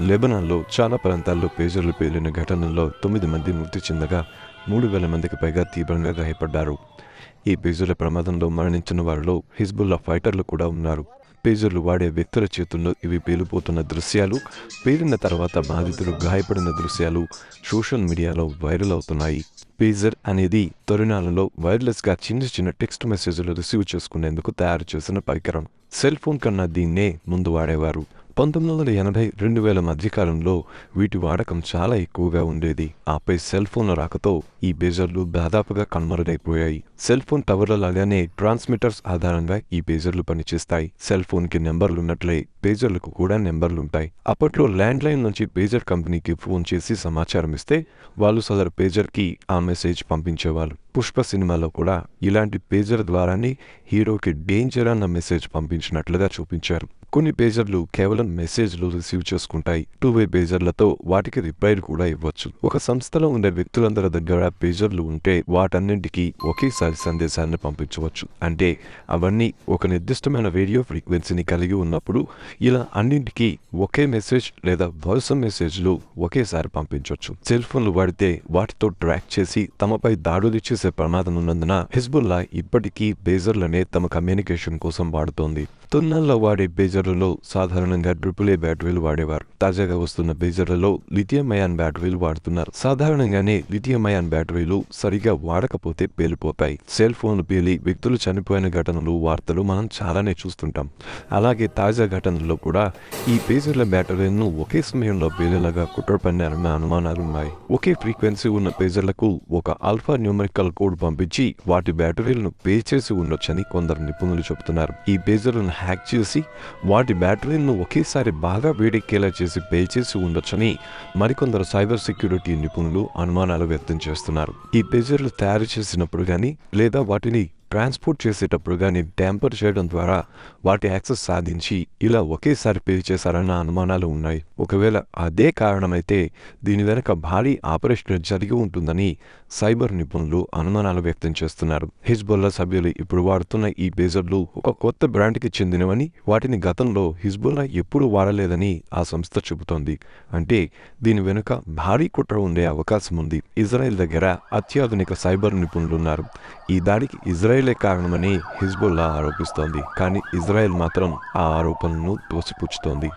లెబనాన్లో చాలా ప్రాంతాల్లో పేజర్లు పేలిన ఘటనల్లో తొమ్మిది మంది మృతి చెందగా మూడు వేల మందికి పైగా తీవ్రంగా గాయపడ్డారు. ఈ పేజర్ల ప్రమాదంలో మరణించిన వారిలో హిజ్బుల్లా ఫైటర్లు కూడా ఉన్నారు. పేజర్లు వాడే వ్యక్తుల చేతుల్లో ఇవి పేలిపోతున్న దృశ్యాలు పేలిన తర్వాత బాధితులు గాయపడిన దృశ్యాలు సోషల్ మీడియాలో వైరల్ అవుతున్నాయి. పేజర్ అనేది తరుణాలలో వైర్లెస్గా చిన్న చిన్న టెక్స్ట్ మెసేజ్లు రిసీవ్ చేసుకునేందుకు తయారు చేసిన పరికరం. సెల్ ఫోన్ కన్నా దీన్నే ముందు వాడేవారు. పంతొమ్మిది వందల ఎనభై రెండు వేల మధ్యకాలంలో వీటి వాడకం చాలా ఎక్కువగా ఉండేది. ఆపై సెల్ ఫోన్ల రాకతో ఈ బేజర్లు దాదాపుగా కనుమరుగైపోయాయి. సెల్ ఫోన్ టవర్ల లాగానే ట్రాన్స్మిటర్స్ ఆధారంగా ఈ బేజర్లు పనిచేస్తాయి. సెల్ ఫోన్కి నెంబర్లున్నట్లే పేజర్లకు కూడా నెంబర్లుంటాయి. అప్పట్లో ల్యాండ్ లైన్ నుంచి పేజర్ కంపెనీకి ఫోన్ చేసి సమాచారం ఇస్తే వాళ్ళు సదరు పేజర్కి ఆ మెసేజ్ పంపించేవాళ్ళు. పుష్ప సినిమాలో కూడా ఇలాంటి పేజర్ ద్వారానే హీరోకి డేంజర్ అన్న మెసేజ్ పంపించినట్లుగా చూపించారు. కొన్ని పేజర్లు కేవలం మెసేజ్లు రిసీవ్ చేసుకుంటాయి. టూ వే పేజర్లతో వాటికి రిప్లైలు కూడా ఇవ్వచ్చు. ఒక సంస్థలో ఉండే వ్యక్తులందరి దగ్గర పేజర్లు ఉంటే వాటన్నింటికి ఒకేసారి సందేశాన్ని పంపించవచ్చు. అంటే అవన్నీ ఒక నిర్దిష్టమైన రేడియో ఫ్రీక్వెన్సీని కలిగి ఉన్నప్పుడు ఇలా అన్నింటికి ఒకే మెసేజ్ లేదా వాయిస్ మెసేజ్లు ఒకేసారి పంపించవచ్చు. సెల్ ఫోన్లు వాడితే వాటితో ట్రాక్ చేసి తమపై దాడులు చేసే ప్రమాదం ఉన్నందున హిజ్బుల్లా ఇప్పటికీ బేజర్లనే తమ కమ్యూనికేషన్ కోసం వాడుతోంది. తున్నల్లో వాడే బేజర్ బేజర్లలో సాధారణంగా ట్రిపుల్ ఏ బ్యాటరీలు వాడేవారు. తాజాగా వస్తున్న బేజర్లలో లిథియం అయాన్ బ్యాటరీలు వాడుతున్నారు. సాధారణంగానే లిథియం అయాన్ బ్యాటరీలు సరిగా వాడకపోతే పేలిపోతాయి. సెల్ ఫోన్లు పేలి వ్యక్తులు చనిపోయిన ఘటనలు వార్తలు మనం చాలానే చూస్తుంటాం. అలాగే తాజా ఘటనల్లో కూడా ఈ బేజర్ల బ్యాటరీలను ఒకే సమయంలో పేలేలాగా కుట్ర పన్నారన్న అనుమానాలు ఉన్నాయి. ఒకే ఫ్రీక్వెన్సీ ఉన్న పేజర్లకు ఒక ఆల్ఫా న్యూమరికల్ కోడ్ పంపించి వాటి బ్యాటరీలను పే చేసి ఉండొచ్చని కొందరు నిపుణులు చెబుతున్నారు. ఈ పేజర్లను హ్యాక్ చేసి వాటి బ్యాటరీలను ఒకేసారి బాగా వేడెక్కేలా చేసి పే చేసి ఉండొచ్చని మరికొందరు సైబర్ సెక్యూరిటీ నిపుణులు అనుమానాలు వ్యక్తం చేస్తున్నారు. ఈ పేజర్లు తయారు చేసినప్పుడు కానీ లేదా వాటిని ట్రాన్స్పోర్ట్ చేసేటప్పుడు కానీ ట్యాంపర్ చేయడం ద్వారా వాటి యాక్సెస్ సాధించి ఇలా ఒకేసారి పే చేశారన్న అనుమానాలు ఉన్నాయి. ఒకవేళ అదే కారణమైతే దీని వెనక భారీ ఆపరేషన్ జరిగి ఉంటుందని సైబర్ నిపుణులు అనుమానాలు వ్యక్తం చేస్తున్నారు. హిజ్బుల్లా సభ్యులు ఇప్పుడు వాడుతున్న ఈ బేజర్లు ఒక కొత్త బ్రాండ్కి చెందినవని వాటిని గతంలో హిజ్బుల్లా ఎప్పుడూ వాడలేదని ఆ సంస్థ చెబుతోంది. అంటే దీని వెనుక భారీ కుట్ర ఉండే అవకాశం ఉంది ఇజ్రాయెల్ దగ్గర అత్యాధునిక సైబర్ నిపుణులున్నారు. ఈ దాడికి ఇజ్రాయెలే కారణమని హిజ్బుల్లా ఆరోపిస్తోంది. కానీ ఇజ్రాయెల్ మాత్రం ఆ ఆరోపణలను తోసిపుచ్చుతోంది